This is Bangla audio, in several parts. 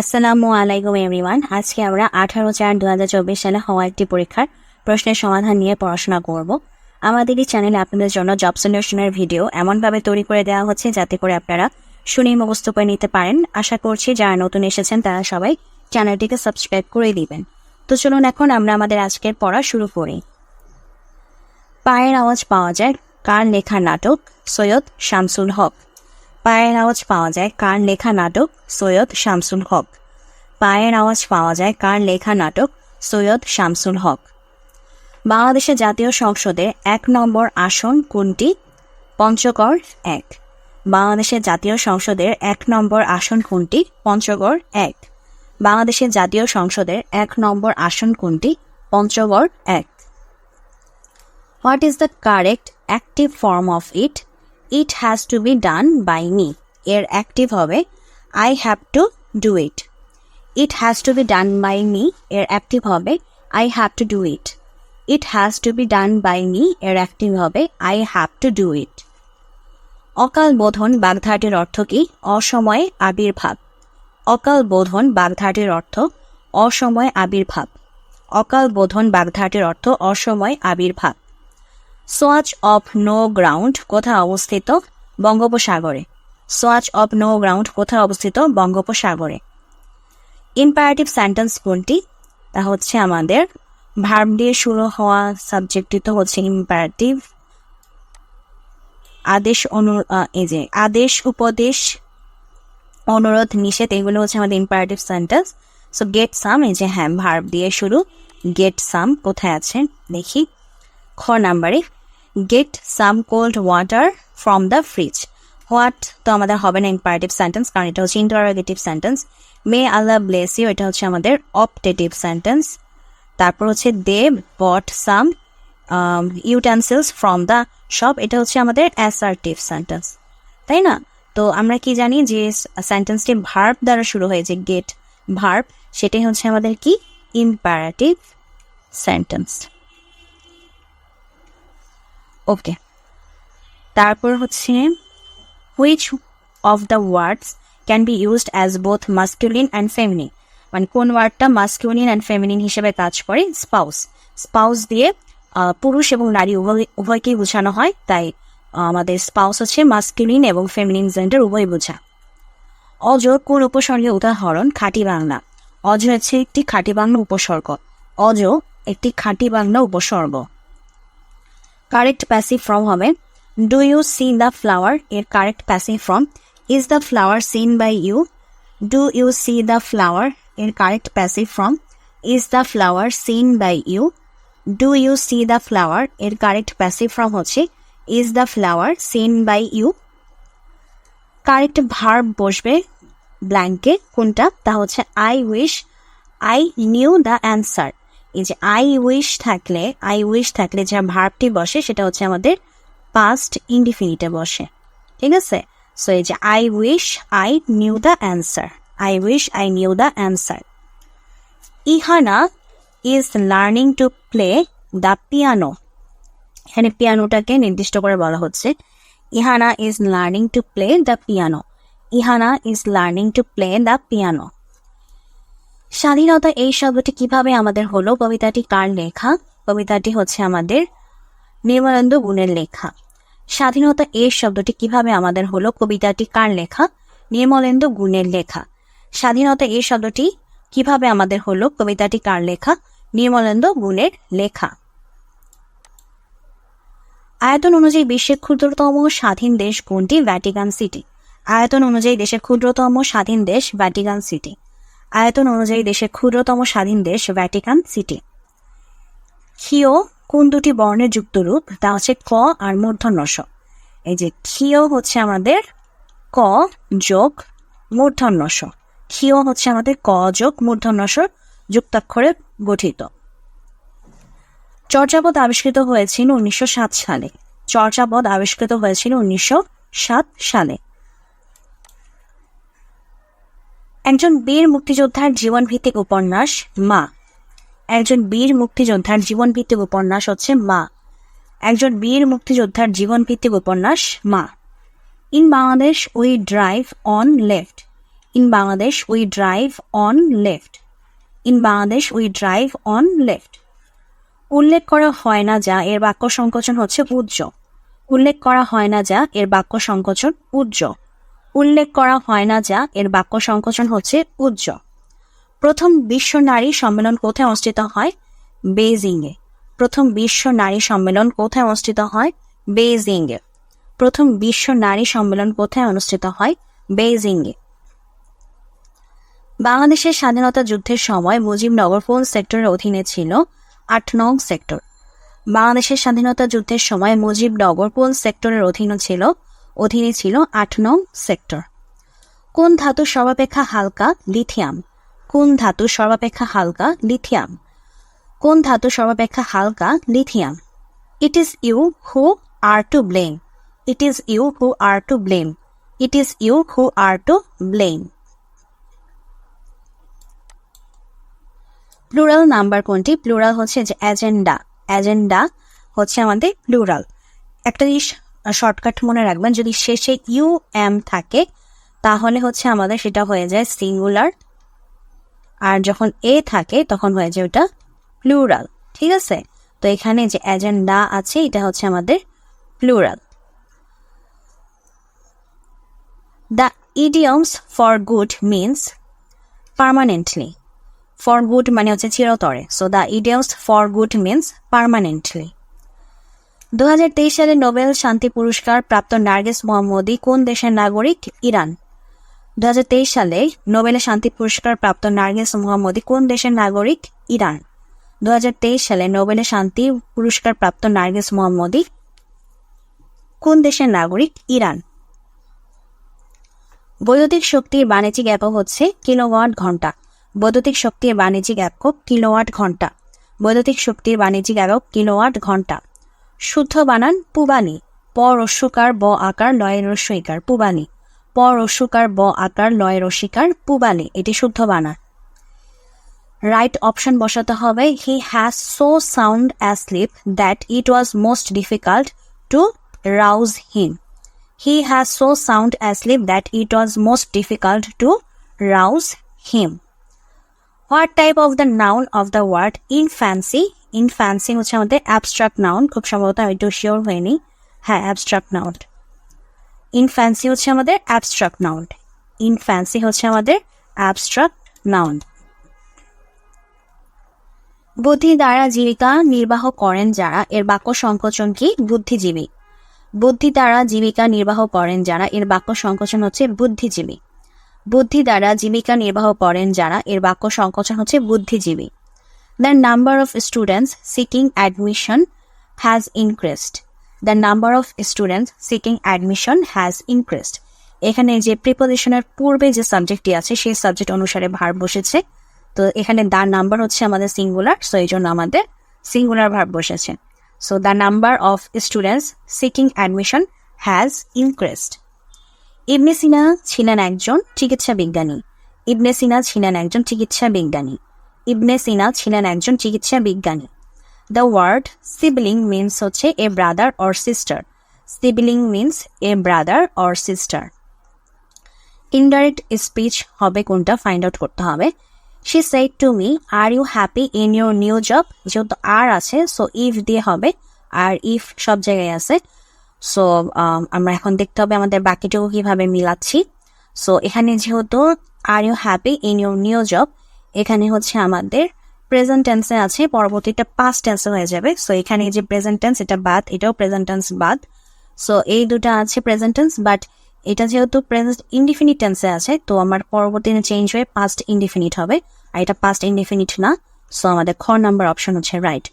আসসালামু আলাইকুম, এভরিওয়ান। আজকে আমরা আঠারো চার দু হাজার চব্বিশ সালে হওয়া একটি পরীক্ষার প্রশ্নের সমাধান নিয়ে পড়াশোনা করব। আমাদের এই চ্যানেলে আপনাদের জন্য জব সলিউশনের ভিডিও এমনভাবে তৈরি করে দেওয়া হচ্ছে যাতে করে আপনারা শুনেই মুখস্থ করে নিতে পারেন। আশা করছি যারা নতুন এসেছেন, তারা সবাই চ্যানেলটিকে সাবস্ক্রাইব করে দিবেন। তো চলুন এখন আমরা আমাদের আজকের পড়া শুরু করি। পায়ের আওয়াজ পাওয়া যায়। কার লেখা নাটক? সৈয়দ শামসুল হক। পায়ের আওয়াজ পাওয়া যায় কার লেখা নাটক সৈয়দ শামসুল হক। পায়ের আওয়াজ পাওয়া যায় কার লেখা নাটক সৈয়দ শামসুল হক। বাংলাদেশের জাতীয় সংসদে এক নম্বর আসন কোনটি? পঞ্চগড় এক। বাংলাদেশের জাতীয় সংসদের এক নম্বর আসন কোনটি? পঞ্চগড় এক। বাংলাদেশের জাতীয় সংসদের এক নম্বর আসন কোনটি? পঞ্চগড় এক। What is the correct active form of it it has to be done by me এর অ্যাক্টিভ হবে I have to do it it has to be done by me এর অ্যাক্টিভ হবে I have to do it it has to be done by me এর অ্যাক্টিভ হবে I have to do it অকাল বোধন বাগধাটির অর্থ কি? অসময়ে আবির্ভাব। অকাল বোধন বাগধাটির অর্থ, অসময় আবির্ভাব। অকাল বোধন বাগধাটির অর্থ, অসময় আবির্ভাব। সোয়াচ অফ নো গ্রাউন্ড কোথায় অবস্থিত? বঙ্গোপসাগরে। সোয়াচ অফ নো গ্রাউন্ড কোথায় অবস্থিত? বঙ্গোপসাগরে। ইম্পারেটিভ সেন্টেন্স কোনটি? তা হচ্ছে আমাদের ভার্ব দিয়ে শুরু হওয়া সাবজেক্টটি তো হচ্ছে ইম্পারেটিভ আদেশ অনু এই যে, আদেশ, উপদেশ, অনুরোধ, নিষেধ, এগুলো হচ্ছে আমাদের imperative sentence so get some এই যে হ্যাঁ ভার্ব দিয়ে শুরু। গেট সাম কোথায় আছে? দেখি। খ নাম্বারে। Get some cold water from the fridge what তো আমাদের হবে না ইম্পারেটিভ সেন্টেন্স কারণ এটা হচ্ছে interrogative sentence may Allah bless you এটা হচ্ছে আমাদের অপটেটিভ সেন্টেন্স তারপর হচ্ছে they bought some utensils from the shop এটা হচ্ছে আমাদের অ্যাসার্টিভ সেন্টেন্স তাই না? তো আমরা কি জানি যে সেন্টেন্সটি ভার্ব দ্বারা শুরু হয়েছে গেট ভার্ব সেটাই হচ্ছে আমাদের কি? Imperative sentence okay. তারপর হচ্ছে which of the words can be used as both masculine and feminine মানে কোন ওয়ার্ডটা মাস্কুলিন অ্যান্ড ফেমিনিন হিসেবে কাজ করে? স্পাউস স্পাউস দিয়ে পুরুষ এবং নারী উভয় উভয়কেই বোঝানো হয়। তাই আমাদের স্পাউস হচ্ছে মাস্কিউলিন এবং ফেমিনিন জেন্ডার উভয় বোঝা। অজ কোন উপসর্গের উদাহরণ? খাঁটি বাংলা। অজ হচ্ছে একটি খাঁটি বাংলা উপসর্গ। অজ একটি খাঁটি বাংলা উপসর্গ। কারেক্ট প্যাসিভ ফর্ম হবে। Do you see the flower এর correct passive form is the flower seen by you do you see the flower এর correct passive form is the flower seen by you do you see the flower এর কারেক্ট প্যাসিভ ফর্ম হচ্ছে is the flower seen by you correct verb বসবে ব্ল্যাঙ্কে কোনটা? তা হচ্ছে I wish I knew the answer এই যে আই উইশ থাকলে আই উইশ থাকলে যে ভার্বটি বসে, সেটা হচ্ছে আমাদের পাস্ট ইনডিফিনিটে বসে। ঠিক আছে? সো এই যে I wish I knew the answer I wish I knew the answer Ihana is learning to play the piano এখানে পিয়ানোটাকে নির্দিষ্ট করে বলা হচ্ছে। Ihana is learning to play the piano Ihana is learning to play the piano স্বাধীনতা এই শব্দটি কীভাবে আমাদের হলো? কবিতাটি কার লেখা? কবিতাটি হচ্ছে আমাদের নির্মলেন্দু গুণের লেখা। স্বাধীনতা এই শব্দটি কীভাবে আমাদের হলো? কবিতাটি কার লেখা? নির্মলেন্দু গুণের লেখা। স্বাধীনতা এই শব্দটি কীভাবে আমাদের হলো? কবিতাটি কার লেখা? নির্মলেন্দু গুণের লেখা। আয়তন অনুযায়ী বিশ্বের ক্ষুদ্রতম স্বাধীন দেশ কোনটি? Vatican city. আয়তন অনুযায়ী দেশের ক্ষুদ্রতম স্বাধীন দেশ ভ্যাটিকান সিটি। আয়তন অনুযায়ী দেশের ক্ষুদ্রতম স্বাধীন দেশ ভ্যাটিকান সিটি। ক্ষীয় কোন দুটি বর্ণের যুক্ত রূপ তা হচ্ছে ক আর মূর্ধন্য স এই যে ক্ষীয় হচ্ছে আমাদের ক যোগ মূর্ধন্য স ক্ষীয় হচ্ছে আমাদের ক যোগ মূর্ধন্য স যুক্তাক্ষরে গঠিত। চর্যাপদ আবিষ্কৃত হয়েছিল উনিশশো সাত সালে। চর্যাপদ আবিষ্কৃত হয়েছিল উনিশশো সাত সালে। একজন বীর মুক্তিযোদ্ধার জীবন ভিত্তিক উপন্যাস মা। একজন বীর মুক্তিযোদ্ধার জীবন ভিত্তিক উপন্যাস হচ্ছে মা। একজন বীর মুক্তিযোদ্ধার জীবন ভিত্তিক উপন্যাস মা। In Bangladesh we drive on left. In Bangladesh we drive on left. In Bangladesh we drive on left. উল্লেখ করা হয় না যা এর বাক্য সংকোচন হচ্ছে উজ্জ উল্লেখ করা হয় না যা এর বাক্য সংকোচন উজ্জ উল্লেখ করা হয় না যা এর বাক্য সংকোচন হচ্ছে উজ্জ প্রথম বিশ্ব নারী সম্মেলন কোথায় অনুষ্ঠিত হয়? বেজিংয়ে প্রথম বিশ্ব নারী সম্মেলন কোথায় অনুষ্ঠিত হয়? বেজিংয়ে প্রথম বিশ্ব নারী সম্মেলন কোথায় অনুষ্ঠিত হয়? বেজিংয়ে বাংলাদেশের স্বাধীনতা যুদ্ধের সময় মুজিবনগর কোন সেক্টরের অধীনে ছিল আট নং সেক্টর। বাংলাদেশের স্বাধীনতা যুদ্ধের সময় মুজিবনগর কোন সেক্টরের অধীনে ছিল অধীনে ছিল আট নং সেক্টর। কোন ধাতু সর্বাপেক্ষা হালকা? লিথিয়াম। কোন ধাতু সর্বাপেক্ষা হালকা? লিথিয়াম। কোন ধাতু সর্বাপেক্ষা হালকা? Lithium. It is you who are to blame it is you who are to blame it is you who are to blame plural number কোনটি? প্লুরাল হচ্ছে যে এজেন্ডা এজেন্ডা হচ্ছে আমাদের প্লুরাল একটা জিনিস শর্টকাট মনে রাখবেন। যদি শেষে ইউ এম থাকে, তাহলে হচ্ছে আমাদের সেটা হয়ে যায় সিঙ্গুলার আর যখন এ থাকে, তখন হয়ে যায় ওটা প্লুরাল ঠিক আছে? তো এখানে যে এজেন্ডা আছে, এটা হচ্ছে আমাদের plural the idioms for good means permanently for good মানে হচ্ছে চিরতরে। So the idioms for good means permanently দু হাজার তেইশ সালে নোবেল শান্তি পুরস্কার প্রাপ্ত নার্গিস মোহাম্মদী কোন দেশের নাগরিক? ইরান। দু হাজার তেইশ সালে নোবেল শান্তি পুরস্কার প্রাপ্ত নার্গিস মোহাম্মদী কোন দেশের নাগরিক? ইরান। দু হাজার তেইশ সালে নোবেলের শান্তি পুরস্কার প্রাপ্ত নার্গিস মোহাম্মদী কোন দেশের নাগরিক? ইরান। বৈদ্যুতিক শক্তির বাণিজ্যিক একক হচ্ছে কিলোওয়াট ঘণ্টা। বৈদ্যুতিক শক্তির বাণিজ্যিক একক কিলোওয়াট ঘণ্টা। বৈদ্যুতিক শক্তির বাণিজ্যিক একক কিলোওয়াট ঘণ্টা। শুদ্ধ বানান পুবানি। প রস্যকার ব আকার লয় রস্যইকার পুবানি। পর রস্যকার ব আকার লয় রস্যিকার পুবানি। এটি শুদ্ধ বানান। রাইট অপশন বসাতে হবে। He has so sound asleep that it was most difficult to rouse him he has so sound asleep that it was most difficult to rouse him what type of the noun of the word in fancy in fancy হচ্ছে আমাদের অ্যাবস্ট্রাক্ট নাউন খুব সম্ভবত আমি একটু শিওর হয়নি হ্যাঁ অ্যাবস্ট্রাক্ট নাউন ইন ফ্যান্সি হচ্ছে আমাদের অ্যাবস্ট্রাক্ট নাউন ইন ফ্যান্সি হচ্ছে আমাদের অ্যাবস্ট্রাক্ট নাউন বুদ্ধি দ্বারা জীবিকা নির্বাহ করেন যারা, এর বাক্য সংকোচন কি? বুদ্ধিজীবী। বুদ্ধি দ্বারা জীবিকা নির্বাহ করেন যারা, এর বাক্য সংকোচন হচ্ছে বুদ্ধিজীবী। বুদ্ধি দ্বারা জীবিকা নির্বাহ করেন যারা, এর বাক্য সংকোচন হচ্ছে বুদ্ধিজীবী। The number of students seeking admission has increased the number of students seeking admission has increased এখানে যে প্রিপোজিশনের পূর্বে যে সাবজেক্টটি আছে, সেই সাবজেক্ট অনুসারে ভার বসেছে। তো এখানে দ্য নাম্বার হচ্ছে আমাদের সিঙ্গুলার সো এই জন্য আমাদের সিঙ্গুলার ভার বসেছে। So the number of students seeking admission has increased Ibn Sina ছিলেন একজন চিকিৎসা বিজ্ঞানী। ইবনে সিনা ছিলেন একজন চিকিৎসা বিজ্ঞানী। ইবনে সিনা ছিলেন একজন চিকিৎসা বিজ্ঞানী। দ্য ওয়ার্ড সিবলিং মিনস হচ্ছে a brother or sister sibling means a brother or sister indirect speech হবে কোনটা ফাইন্ড আউট করতে হবে। She said to me are you happy in your new job যেহেতু আর আছে সো ইফ দিয়ে হবে, আর ইফ সব জায়গায় আছে। সো আমরা এখন দেখতে হবে আমাদের বাকিটুকু কীভাবে মিলাচ্ছি। সো এখানে যেহেতু are you happy in your new job এখানে হচ্ছে আমাদের প্রেজেন্ট টেন্সে আছে পরবর্তীটা পাস্ট টেন্সে হয়ে যাবে। সো এখানে যে প্রেজেন্ট টেন্স এটা বাদ, এটাও প্রেজেন্ট টেন্স বাদ। সো এই দুটা আছে প্রেজেন্ট টেন্স বাট এটা যেহেতু প্রেজেন্ট ইনডিফিনিট টেন্সে আছে, তো আমার পরবর্তীতে চেঞ্জ হয়ে পাস্ট ইনডিফিনিট হবে। আর এটা পাস্ট ইনডিফিনিট না সো আমাদের খ নাম্বার অপশন হচ্ছে রাইট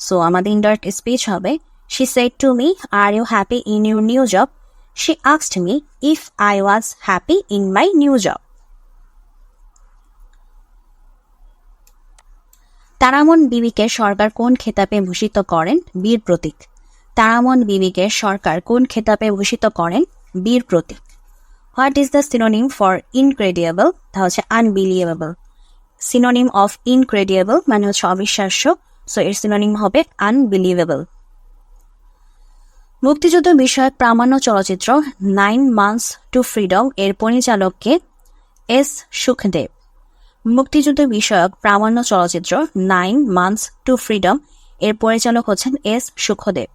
সো আমাদের ইনডাইরেক্ট স্পিচ হবে she said to me are you happy in your new job she asked me if I was happy in my new job Taramon বিবিকে সরকার কোন খেতাবে ভূষিত করেন? বীর প্রতীক। তারামন বিবিকে সরকার কোন খেতাবে ভূষিত করেন? Bir Protik. What is the synonym for incredible তা হচ্ছে আনবিলিয়েবল সিনোনিম অফ ইনক্রেডিয়েবল মানে হচ্ছে অবিশ্বাস্য। সো এর সিনোনিম হবে আনবিলিভেবল মুক্তিযুদ্ধ বিষয়ক প্রামাণ্য চলচ্চিত্র নাইন মান্থস টু ফ্রিডম এর পরিচালককে এস সুখদেব। মুক্তিযুদ্ধ বিষয়ক প্রামাণ্য চলচ্চিত্র নাইন মান্থস টু ফ্রিডম এর পরিচালক হচ্ছেন এস সুখদেব।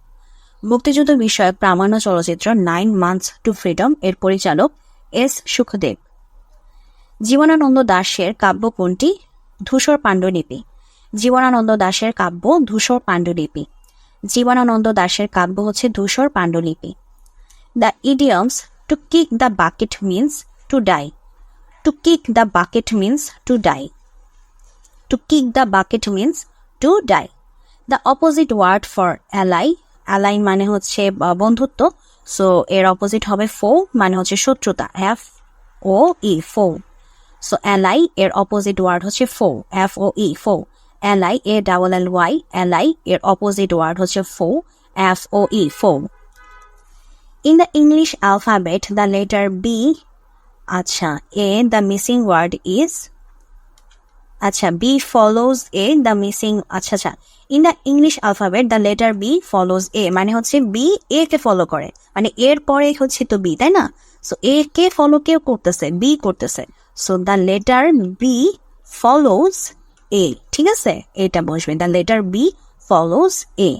মুক্তিযুদ্ধ বিষয়ক প্রামাণ্য চলচ্চিত্র নাইন মান্থস টু ফ্রিডম এর পরিচালক এস সুখদেব। জীবনানন্দ দাশের কাব্য কোনটি ধূসর পাণ্ডুলিপি। জীবনানন্দ দাশের কাব্য ধূসর পাণ্ডুলিপি। জীবনানন্দ দাশের কাব্য হচ্ছে ধূসর পাণ্ডুলিপি। The idioms to kick the bucket means to die. To kick the bucket means to die to kick the bucket means to die the opposite word for ally ally মানে হচ্ছে বন্ধুত্ব। সো এর অপোজিট হবে ফো মানে হচ্ছে শত্রুতা। F O E foe so ally এর অপোজিট ওয়ার্ড হচ্ছে foe F O E foe ally A double L Y ally এর অপোজিট ওয়ার্ড হচ্ছে foe F O E foe in the English alphabet the letter B আচ্ছা A the missing word is আচ্ছা B follows A the missing আচ্ছা আচ্ছা in the English alphabet the letter B follows A মানে হচ্ছে বি এ কে ফলো করে মানে এর পরে হচ্ছে তো বি তাই না? সো এ কে ফলো কেউ করতেছে? বি করতেছে। So the letter B follows A ঠিক আছে? এটা বসবে the letter B follows A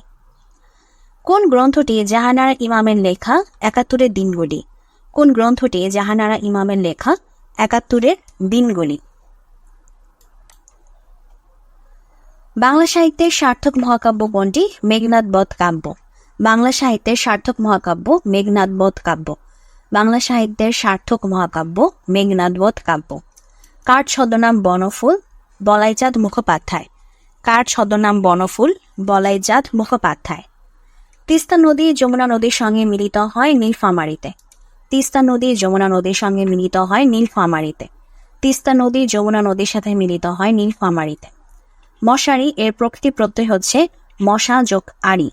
কোন গ্রন্থটি জাহানারা ইমামের লেখা একাত্তরের দিনগুলি? কোন গ্রন্থটি জাহানারা ইমামের লেখা? একাত্তরের দিনগুলি বাংলা সাহিত্যের সার্থক মহাকাব্য কোনটি? মেঘনাদ বধ কাব্য। বাংলা সাহিত্যের সার্থক মহাকাব্য মেঘনাদ বধ কাব্য। বাংলা সাহিত্যের সার্থক মহাকাব্য মেঘনাদ বধ কাব্য। কার ছদ্মনাম বনফুল? বলাইচাঁদ মুখোপাধ্যায়। কার ছদ্মনাম বনফুল? বলাইচাঁদ মুখোপাধ্যায়। তিস্তা নদী যমুনা নদীর সঙ্গে মিলিত হয় নীলফামারীতে। তিস্তা নদী যমুনা নদীর সঙ্গে মিলিত হয় নীলফামারীতে। তিস্তা নদী যমুনা নদীর সাথে মিলিত হয় নীলফামারীতে। মশারি এর প্রকৃতি প্রত্যয় হচ্ছে মশা যোগ আড়ি।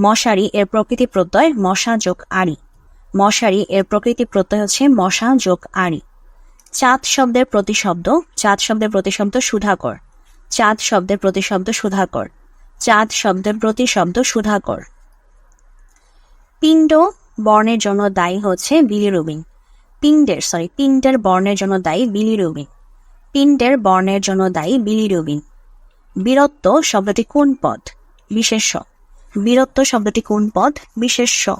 মশারি এর প্রকৃতি প্রত্যয় মশা যোগ আড়ি। মশারি এর প্রকৃতি প্রত্যয় হচ্ছে মশা যোগ আড়ি। চাঁদ শব্দের প্রতিশব্দ, চাঁদ শব্দের প্রতিশব্দ সুধাকর। চাঁদ শব্দের প্রতিশব্দ সুধাকর। চাঁদ শব্দের প্রতিশব্দ সুধাকর। পিণ্ড বর্ণের জন্য দায়ী হচ্ছে বিলি বিলিরুবিন পিণ্ডের সরি পিণ্ডের বর্ণের জন্য দায়ী বিলিরুবিন পিণ্ডের বর্ণের জন্য দায়ী বিলি বিলিরুবিন বীরত্ব শব্দটি কোন পদ? বিশেষ্য। বীরত্ব শব্দটি কোন পদ? বিশেষ্য।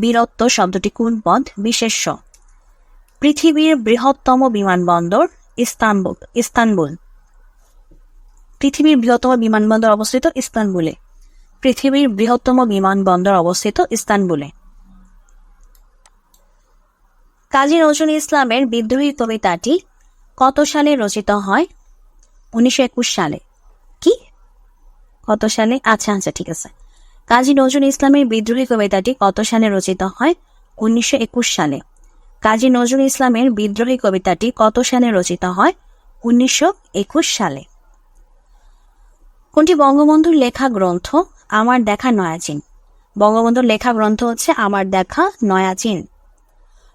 বীরত্ব শব্দটি কোন পদ? বিশেষ্য। পৃথিবীর বৃহত্তম বিমানবন্দর ইস্তানবুল ইস্তানবুল। পৃথিবীর বৃহত্তম বিমানবন্দর অবস্থিত ইস্তানবুলে। পৃথিবীর বৃহত্তম বিমানবন্দর অবস্থিত ইস্তানবুলে। কাজী নজরুল ইসলামের বিদ্রোহী কবিতাটি কত সালে রচিত হয়? উনিশশো একুশ সালে। কি? কত সালে? আচ্ছা আচ্ছা ঠিক আছে। কাজী নজরুল ইসলামের বিদ্রোহী কবিতাটি কত সালে রচিত হয়? উনিশশো একুশ সালে। কাজী নজরুল ইসলামের বিদ্রোহী কবিতাটি কত সালে রচিত হয়? উনিশশো একুশ সালে। কোনটি বঙ্গবন্ধুর লেখা গ্রন্থ? আমার দেখা নয়াচিন। বঙ্গবন্ধুর লেখা গ্রন্থ হচ্ছে আমার দেখা নয়াচিন।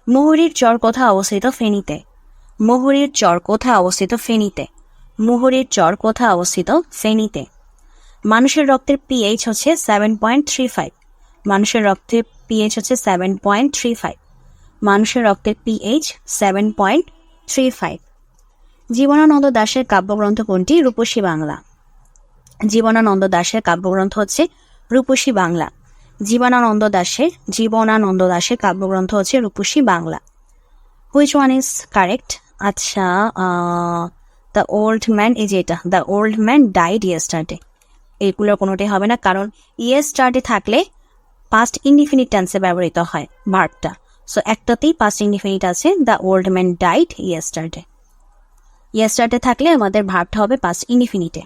মুহুরীর চর কোথায় অবস্থিত ফেনীতে? মুহুরীর চর কোথায় অবস্থিত ফেনীতে? মুহুরীর চর কোথায় অবস্থিত ফেনীতে? মানুষের রক্তের পিএইচ হচ্ছে সেভেন পয়েন্ট থ্রি ফাইভ মানুষের রক্তের পিএইচ হচ্ছে সেভেন পয়েন্ট থ্রি ফাইভ মানুষের রক্তের pH seven point three five Jibanananda দাশের কাব্যগ্রন্থ কোনটি? রূপসী বাংলা। জীবনানন্দ দাশের কাব্যগ্রন্থ হচ্ছে রূপসী বাংলা। জীবনানন্দ দাশের জীবনানন্দ দাশের কাব্যগ্রন্থ হচ্ছে Rupashi Bangla. Which one is correct আচ্ছা দ্য ওল্ড ম্যান এই যে এটা the old man died yesterday এগুলোর কোনোটাই হবে না, কারণ ইয়ে ইয়েস্টারডে থাকলে পাস্ট ইনডিফিনিট টেন্সে ব্যবহৃত হয় ভার্বটা সো একটাতেই পাস্ট ইনডিফিনিট আছে the old man died yesterday yesterday থাকলে আমাদের ভার্বটা হবে পাস্ট ইনডিফিনিটে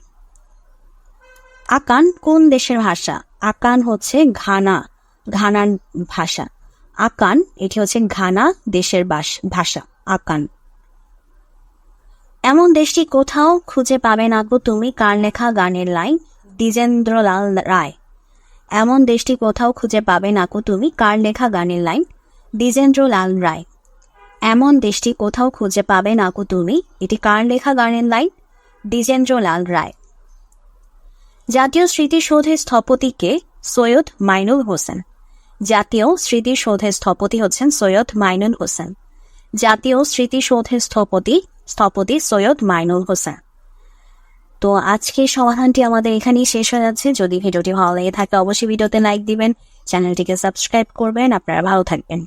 আকান কোন দেশের ভাষা? আকান হচ্ছে ঘানা, ঘানার ভাষা। আকান, এটি হচ্ছে ঘানা দেশের ভাষা, আকান। এমন দেশটি কোথাও খুঁজে পাবে না গো তুমি, কার লেখা গানের লাইন? দ্বিজেন্দ্রলাল রায়। এমন দেশটি কোথাও খুঁজে পাবে না গো তুমি, কার লেখা গানের লাইন? দ্বিজেন্দ্রলাল রায়। এমন দেশটি কোথাও খুঁজে পাবে না গো তুমি, এটি কার লেখা গানের লাইন? দ্বিজেন্দ্রলাল রায়। জাতীয় স্মৃতিসৌধের স্থপতিকে সৈয়দ মাইনুল হোসেন। জাতীয় স্মৃতিসৌধের স্থপতি হচ্ছেন সৈয়দ মাইনুল হোসেন। জাতীয় স্মৃতিসৌধের স্থপতি স্থপতি সৈয়দ মাইনুল হোসেন। তো আজকের সমাধানটি আমাদের এখানেই শেষ হয়ে যাচ্ছে। যদি ভিডিওটি ভালো লেগে থাকে, অবশ্যই ভিডিওতে লাইক দিবেন, চ্যানেলটিকে সাবস্ক্রাইব করবেন। আপনারা ভালো থাকবেন।